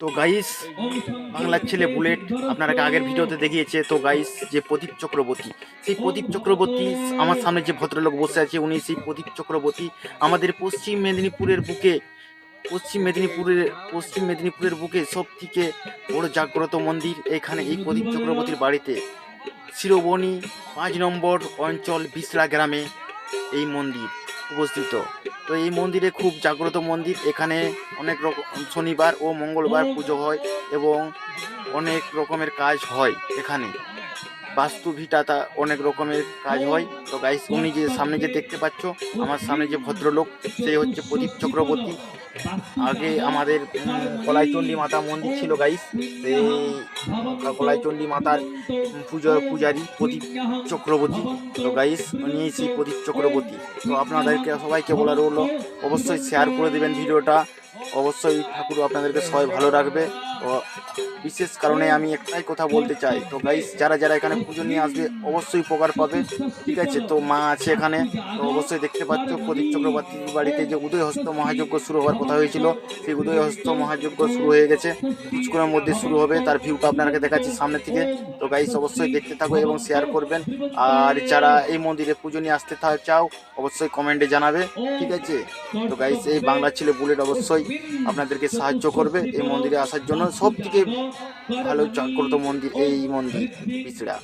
তো গাইস বাংলার ছেলে বুলেট আপনারা আগের ভিডিওতে দেখিয়েছে। তো গাইস যে প্রদীপ চক্রবর্তী, সেই প্রদীপ চক্রবর্তী আমার সামনে যে ভদ্রলোক বসে আছে, উনি সেই প্রদীপ চক্রবর্তী আমাদের পশ্চিম মেদিনীপুরের বুকে, পশ্চিম মেদিনীপুরের পশ্চিম মেদিনীপুরের বুকে সব থেকে বড় জাগ্রত মন্দির এখানে এই প্রদীপ চক্রবর্তীর বাড়িতে। শিরোবনি পাঁচ নম্বর অঞ্চল বিসলা গ্রামে এই মন্দির। অবস্থিত তো এই মন্দিরে খুব জাগ্রত মন্দির। এখানে অনেক রকম শনিবার ও মঙ্গলবার পুজো হয় এবং অনেক রকমের কাজ হয় এখানে। বাস্তু ভিটাতা অনেক রকমের কাজ হয়। তো গাইস উনি যে সামনে যে দেখতে পাচ্ছ, আমার সামনে যে ভদ্রলোক, সে হচ্ছে প্রদীপ চক্রবর্তী। আগে আমাদের কলাইচণ্ডী মাতা মন্দির ছিল গাইস সেই কলাইচণ্ডী মাতার পুজো, পূজারী প্রদীপ চক্রবর্তী। তো গাইস উনি সেই প্রদীপ চক্রবর্তী। তো আপনাদেরকে সবাইকে বলার হলো অবশ্যই শেয়ার করে দেবেন ভিডিওটা। অবশ্যই ঠাকুর আপনাদেরকে সবাই ভালো রাখবে। তো বিশেষ কারণে আমি একটাই কথা বলতে চাই। তো গাইস যারা যারা এখানে পুজো নিয়ে আসবে, অবশ্যই উপকার পাবে। ঠিক আছে? তো মা আছে এখানে। তো অবশ্যই দেখতে পাচ্ছ, প্রদীপ চক্রবর্তীর বাড়িতে যে উদয়হস্ত মহাযজ্ঞ শুরু হওয়ার কথা হয়েছিল, সেই উদয়হস্ত মহাযজ্ঞ শুরু হয়ে গেছে। কিছুক্ষণের মধ্যে শুরু হবে, তার ভিউটা আপনাকে দেখাচ্ছি সামনে থেকে তো গাইস অবশ্যই দেখতে থাকো এবং শেয়ার করবেন। আর যারা এই মন্দিরে পুজো নিয়ে আসতে চাও, অবশ্যই কমেন্টে জানাবে। ঠিক আছে? তো গাইস এই বাংলা ছেলে বুলেট অবশ্যই আপনাদেরকে সাহায্য করবে এই মন্দিরে আসার জন্য। সব থেকে ভালো জাগ্রত মন্দির, এই মন্দির পিছড়া